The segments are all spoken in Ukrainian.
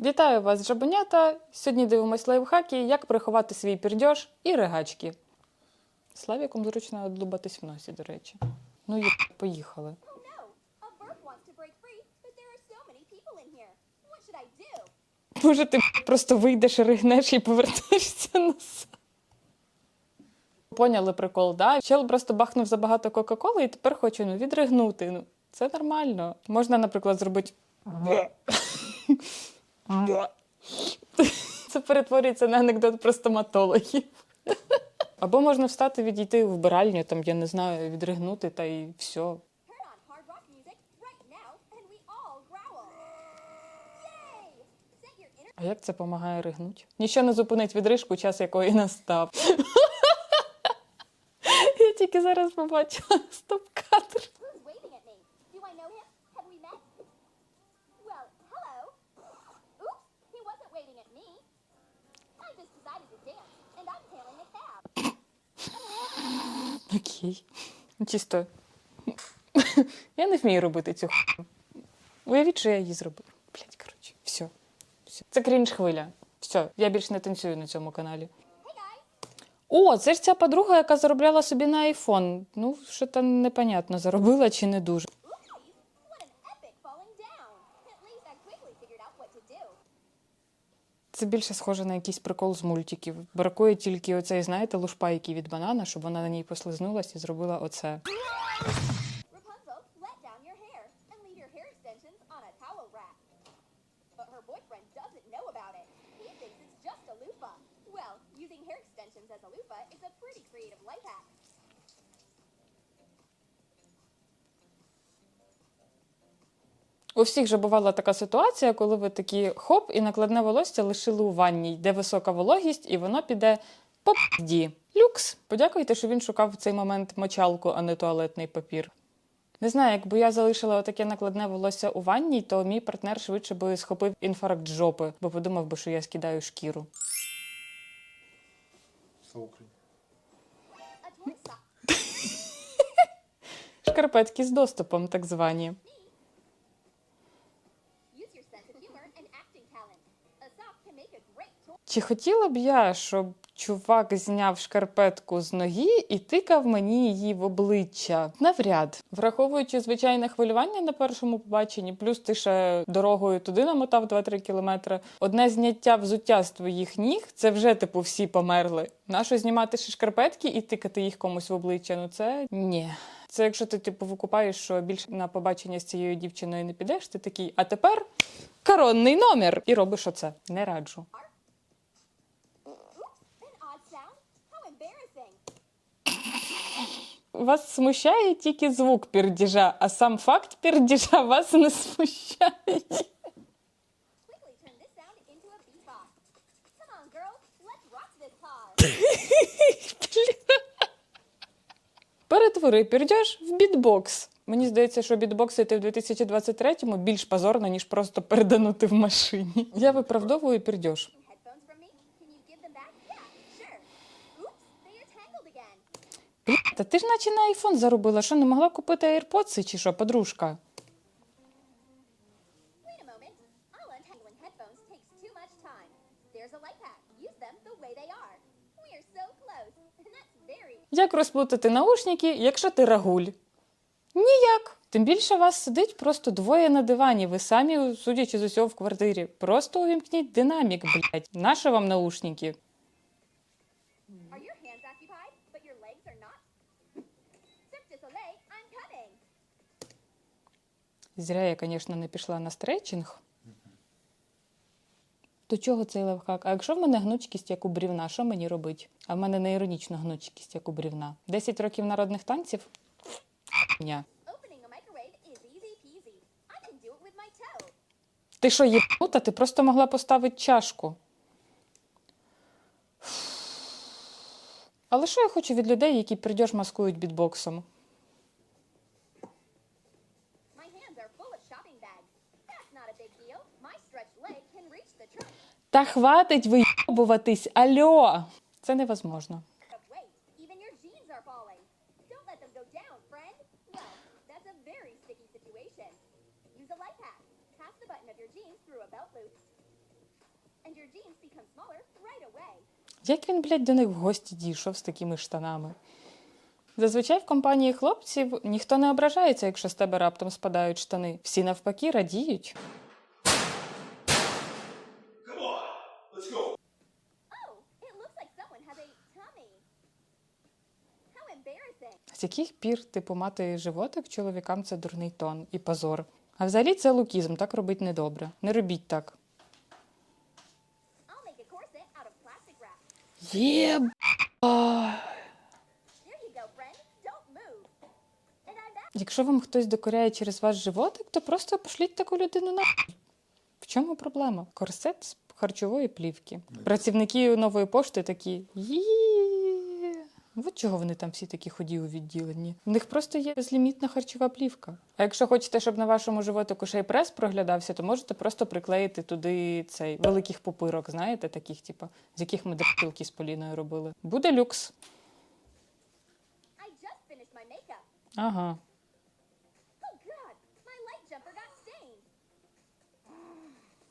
Вітаю вас, жабенята! Сьогодні дивимось лайфхаки, як приховати свій пірдьош і ригачки. Славіком зручно одлубатись в носі, до речі. Ну, є, поїхали. Oh? Може, ти просто вийдеш, ригнеш і повертаєшся назад. Поняли прикол, да? Чел просто бахнув забагато Кока-Коли і тепер хоче ну, відригнути. Ну, це нормально. Можна, наприклад, зробити. Це перетворюється на анекдот про стоматологів. Або можна встати, відійти в вбиральню, там, я не знаю, відригнути та і все. А як це допомагає ригнути? Ніщо не зупинить відрижку, час якої настав. Я тільки зараз побачила стоп-кадр. Окей. Чисто. Я не вмію робити цю хуйню. Уявіть, що я її зробив. Блять, коротше, все. все. Це крінж хвиля. Все, я більше не танцюю на цьому каналі. О, це ж ця подруга, яка заробляла собі на айфон. Ну, що там непонятно, заробила чи не дуже. Це більше схоже на якийсь прикол з мультиків. Бракує тільки оцей, знаєте, лушпайки від банана, щоб вона на ній послизнулась і зробила оце. Using hair extensions as a loofah is a pretty creative life hack. У всіх же бувала така ситуація, коли ви такі хоп, і накладне волосся лишили у ванні, де висока вологість, і воно піде по пді. Люкс. Подякуйте, що він шукав в цей момент мочалку, а не туалетний папір. Не знаю, якби я залишила отаке накладне волосся у ванні, то мій партнер швидше би схопив інфаркт жопи, бо подумав би, що я скидаю шкіру. Шкарпетки з доступом, так звані. Чи хотіла б я, щоб чувак зняв шкарпетку з ноги і тикав мені її в обличчя? Навряд. Враховуючи звичайне хвилювання на першому побаченні, плюс ти ще дорогою туди намотав 2-3 кілометри. Одне зняття взуття з твоїх ніг це вже типу всі померли. Нащо знімати ще шкарпетки і тикати їх комусь в обличчя? Ну це ні. Це якщо ти типу викупаєш, що більше на побачення з цією дівчиною не підеш, ти такий, а тепер коронний номер. І робиш оце. Не раджу. Вас смущає тільки звук пердіжа, а сам факт пердіжа вас не смущає. Quickly turn this sound into a beatbox. Come on, girls, let's rock this car. Перетвори пердьош в бітбокс. Мені здається, що бітбоксити в 2023-му більш позорно, ніж просто переданути в машині. Я виправдовую пердьош. Та ти ж наче на айфон заробила, що не могла купити AirPods чи що, подружка? Як розплутати наушники, якщо ти рагуль? Ніяк. Тим більше вас сидить просто двоє на дивані. Ви самі, судячи з усього, в квартирі. Просто увімкніть динамік, блядь. Нащо вам наушники? Зря я, звісно, не пішла на стретчинг. До чого цей лайфхак? А якщо в мене гнучкість як у брівна, що мені робить? А в мене не іронічна гнучкість як у брівна. 10 років народних танців? Ня. Ти що, єбнута? Ти просто могла поставити чашку. Але що я хочу від людей, які придьош маскують бітбоксом? My hands are full of shopping bags. That's not a big deal. My stretched leg can reach the trunk Та хватить виєбуватись, альо! Це невозможно. of weight. Even your jeans are falling. Don't let them go down, friend. Well, that's a very sticky situation. Use a life hack. Pass the button of your jeans through a belt loop. become smaller right away. Як він, блядь, до них в гості дійшов з такими штанами? Зазвичай в компанії хлопців ніхто не ображається, якщо з тебе раптом спадають штани. Всі навпаки радіють. З яких пір, типу, мати животик чоловікам це дурний тон і позор. А взагалі це лукізм, так робить недобре. Не робіть так. Є. Якщо вам хтось докоряє через ваш животик, то просто пошліть таку людину на. В чому проблема? Корсет з харчової плівки. Працівники нової пошти такі. От чого вони там всі такі ході у відділенні. В них просто є безлімітна харчова плівка. А якщо хочете, щоб на вашому животику ще й прес проглядався, то можете просто приклеїти туди цей великих пупирок, знаєте, таких, типу, з яких ми драпілки з Поліною робили. Буде люкс. Ага. Oh.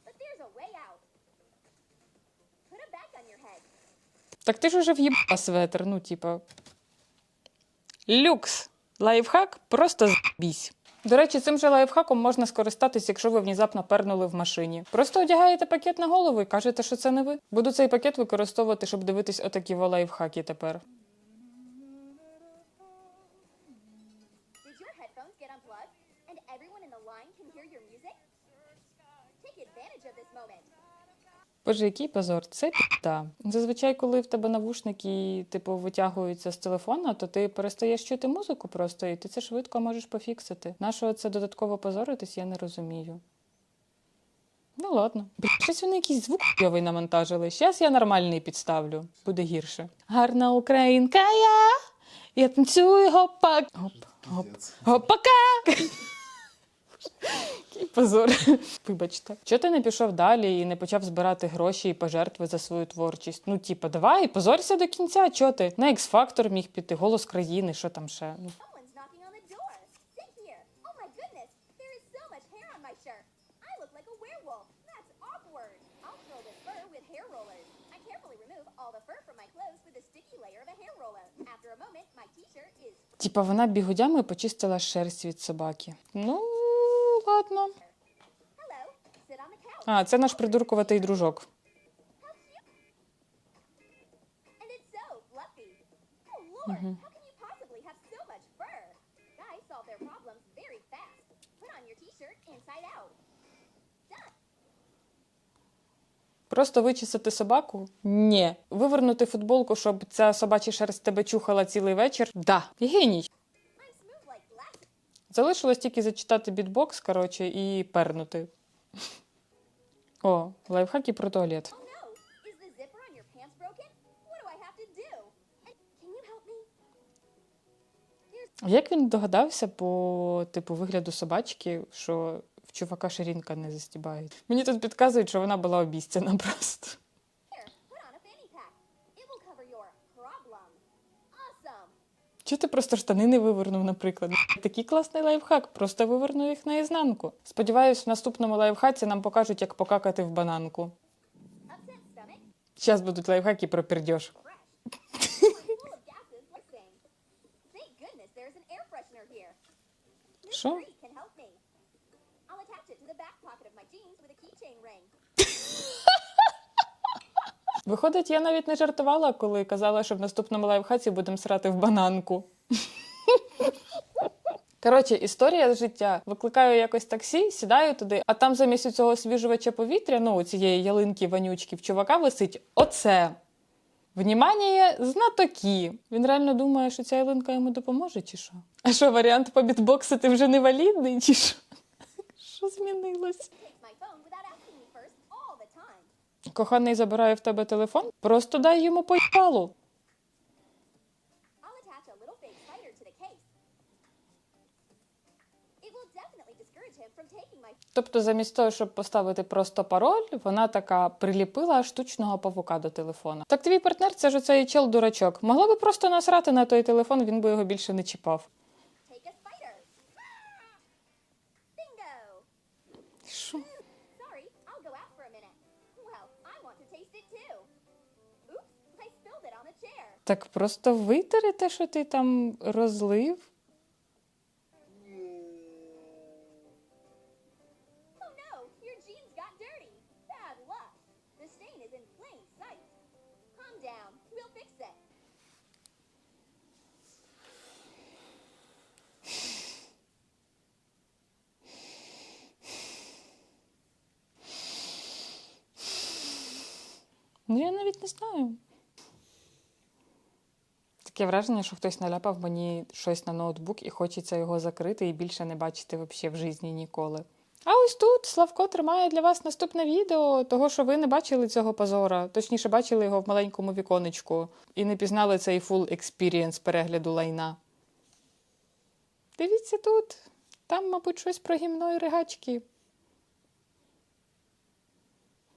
But there's a way out. Put a back on your head. Так ти ж уже в'їбала светр, ну, типа. Люкс. Лайфхак просто збісь. До речі, цим же лайфхаком можна скористатись, якщо ви внезапно пернули в машині. Просто одягаєте пакет на голову і кажете, що це не ви. Буду цей пакет використовувати, щоб дивитись отакі лайфхаки тепер. Боже, який позор, це піта. Зазвичай, коли в тебе навушники, типу, витягуються з телефона, то ти перестаєш чути музику просто, і ти це швидко можеш пофіксити. Нашого це додатково позоритись, я не розумію. Ну ладно. Щось вони якийсь звук йовий намонтажили. Щас я нормальний підставлю. Буде гірше. Гарна українка я. Я танцюю гопак. Гоп, гоп. Гопака. Який позор. Вибачте. Чого ти не пішов далі і не почав збирати гроші і пожертви за свою творчість? Ну, типа, давай, позорся до кінця. Чого ти? На X-Factor міг піти, голос країни, що там ще. Ну, Someone's knocking on the door. Sit here. Oh my goodness, there is so much hair on my shirt. I look like a werewolf. That's awkward. I'll curl this fur with hair rollers. I carefully remove all the fur from my clothes with a sticky layer of a hair roller. After a moment, my t-shirt is Типа вона бігудями почистила шерсть від собаки. Ну, ладно. А, це наш придуркуватий дружок. Oh. Просто вичесати собаку? Ні. Вивернути футболку, щоб ця собача шерсть тебе чухала цілий вечір? Да. Геній. Залишилось тільки зачитати бітбокс, коротше, і пернути. О, лайфхаки про туалет. Oh Як він догадався по типу вигляду собачки, що в чувака ширинка не застібають? Мені тут підказують, що вона була обіцяна просто. Чи ти просто штани не вивернув, наприклад? Такий класний лайфхак, просто вивернув їх наізнанку. Сподіваюсь, в наступному лайфхаці нам покажуть, як покакати в бананку. Зараз будуть лайфхаки про пердьош. Ring. Виходить, я навіть не жартувала, коли казала, що в наступному лайфхаці будемо срати в бананку. Коротше, історія життя. Викликаю якось таксі, сідаю туди, а там замість цього освіжувача повітря, ну цієї ялинки вонючки, в чувака висить оце. Внімання, знатоки. Він реально думає, що ця ялинка йому допоможе, чи що? А що, варіант побітбоксити вже не валідний, чи що? Що змінилось? Коханий забирає в тебе телефон, просто дай йому поїбалу. Тобто, замість того, щоб поставити просто пароль, вона така приліпила штучного павука до телефона. Так твій партнер це ж оцей чел дурачок. Могла би просто насрати на той телефон, він би його більше не чіпав. Так просто витери те, що ти там розлив. Ну, я навіть не знаю. Таке враження, що хтось наляпав мені щось на ноутбук і хочеться його закрити і більше не бачити взагалі в житті ніколи. А ось тут Славко тримає для вас наступне відео, того, що ви не бачили цього позора, точніше, бачили його в маленькому віконечку і не пізнали цей full experience перегляду лайна. Дивіться тут. Там, мабуть, щось про гімно ригачки.